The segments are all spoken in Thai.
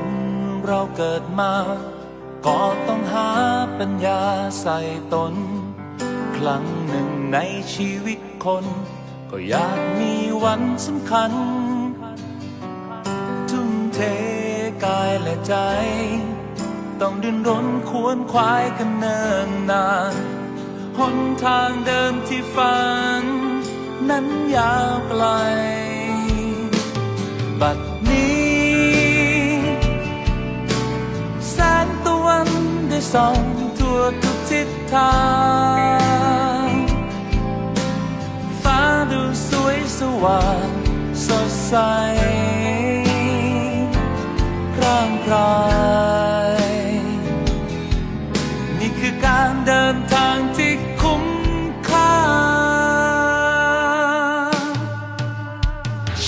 นเราเกิดมา ก็ต้องหาปัญญาใส่ตน ครั้งหนึ่งในชีวิตคน ก็อยากมีวันสำคัญ ทุ่มเทกายและใจ ต้องดิ้นรนควรควายกันเนิ่นนานหนทางเดิมที่ฝัน นั้นยาวไกลบัด ส่องทั่วทุกทิศทางฟ้าดูสวยสว่างสดใสร่างกายนี่คือการเดินทางที่คุ้มค่า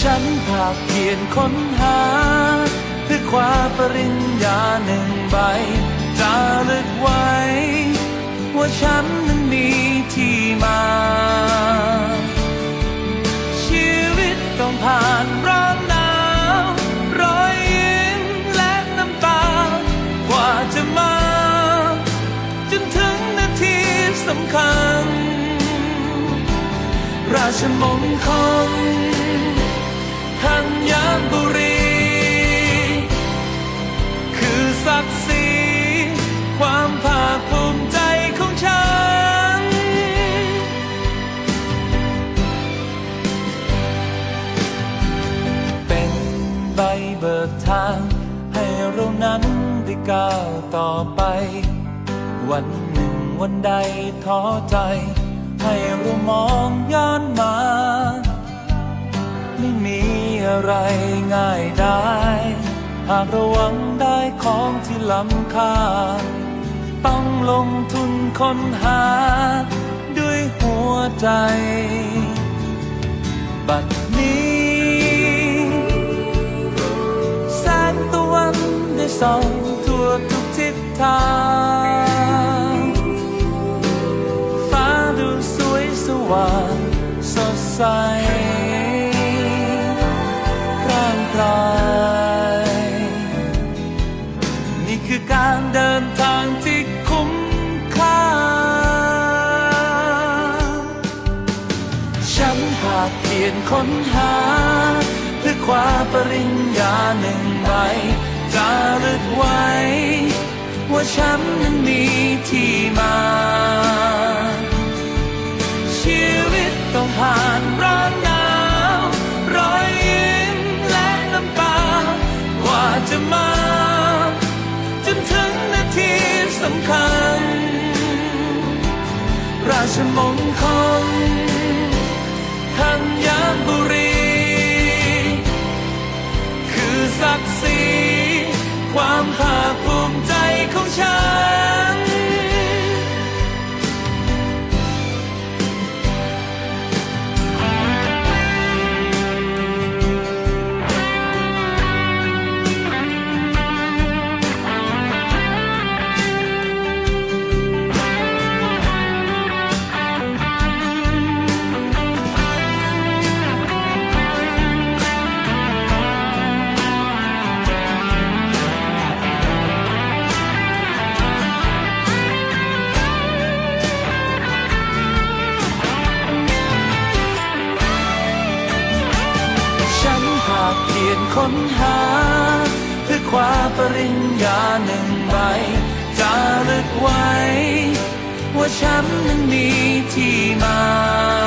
ฉันภาคเพียรค้นหา เพื่อคว้าปริญญาหนึ่งใบ จารึกไว้ ว่าฉันนั้นมีที่มา ชีวิตต้องผ่านร้อนหนาวรอยยิ้มและน้ำตา กว่าจะมา จนถึงนาทีสำคัญ ราชมงคลธัญบุรีางให้เรานั้นได้ก้าวต่อไป วันหนึ่งวันใดท้อใจ ให้เรามองย้อนมา ไม่มีอะไรง่ายได้ หากราหวังได้ของที่ล้ำค่า ต้องลงทุนค้นหา ด้วยหัวใจ บัด ส่องทั่วทุกทิศทาง ฟ้าดูสวยสว่างสดใสร่างกายนี่คือการเดินทางที่คุ้มค่า ฉันภาเพียรค้นหา เพื่อคว้าปริญญาหนึ่งใบ จารึกไว้ ว่าฉันนั้นมีที่มา ชีวิตต้องผ่านร้อนหนาวรอยยิ้มและน้ำตากว่าจะมา จนถึงนาทีสำคัญ ราชมงคลธัญบุรีากเขียนค้นหา เพื่อคว้าปริญญาหนึ่งใบจารึกไว้ ว่าฉันนั้นมีที่มา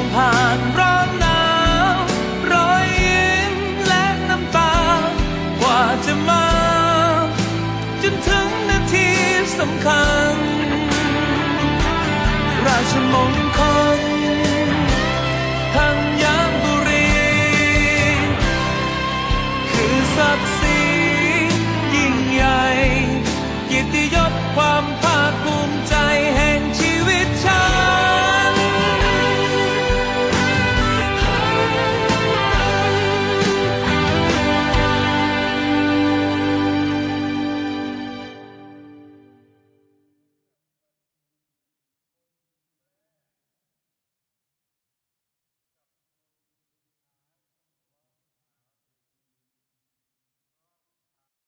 องผ่านร้อนหนาวรอยยิ้มและน้ำตากว่าจะมา จนถึงนาทีสำคัญ ราชมง